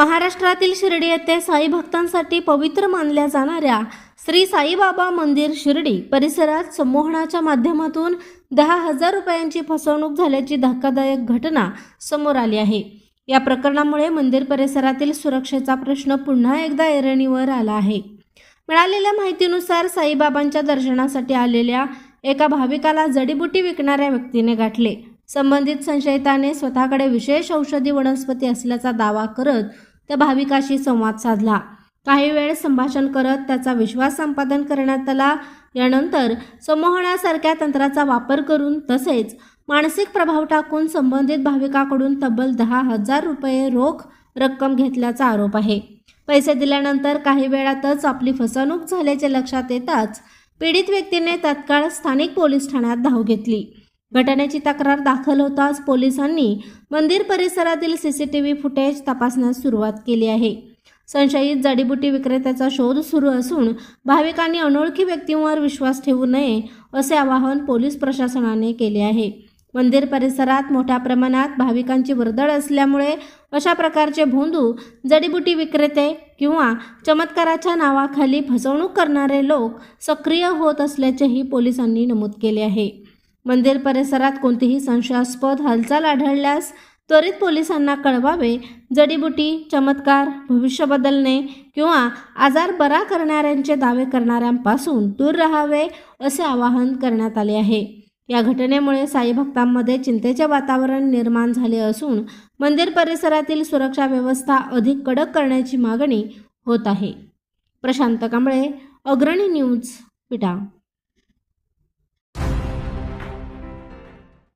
महाराष्ट्रातील शिर्डी येथे साई भक्तांसाठी पवित्र मानल्या जाणाऱ्या श्री साईबाबा मंदिर शिर्डी परिसरात संमोहनाच्या माध्यमातून दहा हजार रुपयांची फसवणूक झाल्याची धक्कादायक घटना समोर आली आहे. या प्रकरणामुळे मंदिर परिसरातील सुरक्षेचा प्रश्न पुन्हा एकदा ऐरणीवर आला आहे. मिळालेल्या माहितीनुसार साईबाबांच्या दर्शनासाठी आलेल्या एका भाविकाला जडीबुटी विकणाऱ्या व्यक्तीने गाठले. संबंधित संशयिताने स्वतःकडे विशेष औषधी वनस्पती असल्याचा दावा करत त्या भाविकाशी संवाद साधला. काही वेळ संभाषण करत त्याचा विश्वास संपादन करण्यात आला. यानंतर संमोहनासारख्या तंत्राचा वापर करून तसेच मानसिक प्रभाव टाकून संबंधित भाविकाकडून तब्बल दहा हजार रुपये रोख रक्कम घेतल्याचा आरोप आहे. पैसे दिल्यानंतर काही वेळातच आपली फसवणूक झाल्याचे लक्षात येताच पीडित व्यक्तीने तत्काळ स्थानिक पोलीस ठाण्यात धाव घेतली. घटनेची तक्रार दाखल होताच पोलिसांनी मंदिर परिसरातील सीसीटीव्ही फुटेज तपासण्यास सुरुवात केली आहे. संशयित जडीबुटी विक्रेत्याचा शोध सुरू असून भाविकांनी अनोळखी व्यक्तींवर विश्वास ठेवू नये असे आवाहन पोलीस प्रशासनाने केले आहे. मंदिर परिसरात मोठ्या प्रमाणात भाविकांची वर्दळ असल्यामुळे अशा प्रकारचे भोंदू जडीबुटी विक्रेते किंवा चमत्काराच्या नावाखाली फसवणूक करणारे लोक सक्रिय होत असल्याचेही पोलिसांनी नमूद केले आहे. मंदिर परिसरात कोणतीही संशयास्पद हालचाल आढळल्यास त्वरित पोलिसांना कळवावे जडीबुटी चमत्कार भविष्य बदलणे किंवा आजार बरा करणाऱ्यांचे दावे करणाऱ्यांपासून दूर राहावे असे आवाहन करण्यात आले आहे. या घटनेमुळे साई भक्तांमध्ये चिंतेचे वातावरण निर्माण झाले असून मंदिर परिसरातील सुरक्षा व्यवस्था अधिक कडक करण्याची मागणी होत आहे. प्रशांत कांबळे अग्रणी न्यूज पिटा